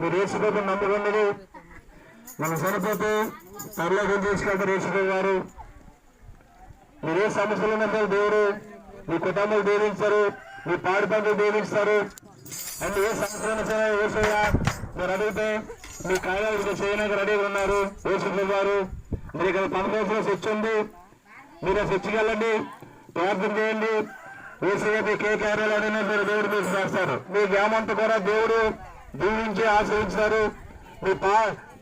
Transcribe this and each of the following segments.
మీరు యేసుప్రభు నమ్ముకున్నది మన చనిపోతే త్వరలోకి తీసుకెళ్తారు యేసుప్రభు గారు. మీరు ఏ సమస్యలు ఉన్నప్పుడు దేవుడు మీ కుటుంబాలు దీవించారు మీ పాడి పంటలు దీవిస్తారు అండ్ ఏ సమస్యలు సరే యేసయ్య మీరు అడిగితే మీ కార్యాలు ఇక్కడ చేయడానికి రెడీగా ఉన్నారు యేసుప్రభు గారు. మీరు ఇక్కడ పదకొండు స్విచ్ ఉంది. మీరు స్విచ్కి వెళ్ళండి ప్రార్థన చేయండి. ఏసీఐపీ కే కార్యాలయాన్ని మీరు దేవుడు మీకు చేస్తారు. మీ గ్రామంతా కూడా దేవుడు దీవించి ఆశ్రయించారు మీ పా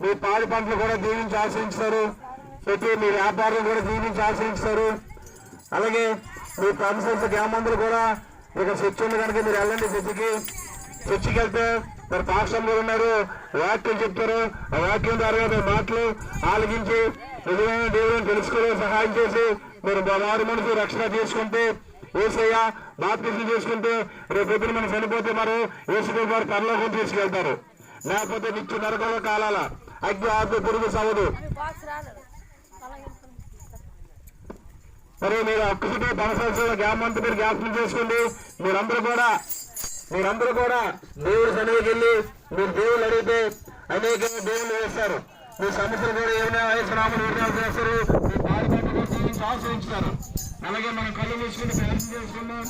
మీ పాడి పంటలు కూడా దీవించి ఆశ్రయించారు ప్రతి మీ వ్యాపారం కూడా దీవించి ఆశ్రయించారు అలాగే మీ కన్సల్స్ గ్రామందరూ కూడా ఇక స్విచ్ ఉంది కనుక మీరు వెళ్ళండి స్విచ్కి చర్చికి వెళ్తే మరి పాక్షంలో ఉన్నారు? వాక్యం చెప్తారు. ఆ వాక్యం ద్వారా మీ మాటలు ఆలగించి నిజమైన దేవుడిని తెలుసుకోవడం సహాయం చేసి మీరు వారి మనసు రక్షణ తీసుకుంటే ఏసయ్య బాప్తిజం చేసుకుంటే రేపు పొద్దున మనం చనిపోతే మరి యేసుప్రభు వారు పరలోకం తీసుకెళ్తారు. లేకపోతే నిత్య నరకంలో కాలాల. అగ్ని ఆత్మ పురుగు సవదు మరి మీరు ఒక్కసిటే పనసంవత్సరాల గ్యాప్ అంతా మీరు జ్ఞాపకం చేసుకోండి. మీరందరూ కూడా మీరందరూ కూడా దేవుడి సన్నిధికి వెళ్ళి మీరు దేవుళ్ళు అడిగితే అనేక దేవుళ్ళు వేస్తారు. మీ సమస్యలు కూడా ఏమైనా వయసునామలు విడుదల చేస్తారు. మీ బాధ్యత ఆశ్రయించుతారు. అలాగే మన కళ్ళు మూసుకుని ప్రయత్నం చేసుకున్నాం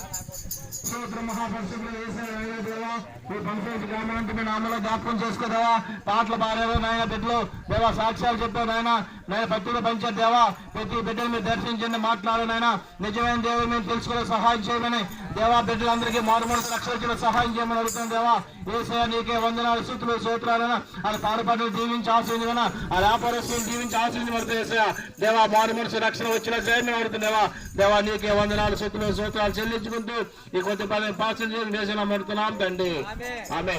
స్తోత్రం మహాపరిశుభ్రం వేసారు దేవా మీ పంచాయతీ గ్రామాలంటే మీ నామలో జ్ఞాపకం చేసుకోదేవా పాటలు పాడేవో నాయన బిడ్డలు. దేవా సాక్ష్యాలు చెప్పావు నాయన. నాయన పత్రిక పంచారు దేవా ప్రతి బిడ్డలు మీరు దర్శించండి మాట్లాడు నాయన. నిజమైన దేవుడు మేము తెలుసుకునే సహాయం చేయమని. దేవా బిడ్డలందరికీ మారుమూలకి రక్షణ సహాయం చేయమని అడుగుతాం దేవా. ఏసయ నీకే వందనాలు స్థుతులు సూత్రాలైనా వాళ్ళ తాడుపాటలు దీవించి ఆశ్రయించమన ఆ వ్యాపారస్తులు దీవించి ఆశ్రయించబడుతుంది ఏసయ దేవా మారు మనసు రక్షణ వచ్చిన చేయని అడుగుతుంది దేవా. దేవా నీకే వందనాలు స్థుతులు సూత్రాలు చెల్లించుకుంటూ ఈ కొద్ది పని పాసం చేసి వేసిన పడుతున్నాం తండ్రి. ఆమె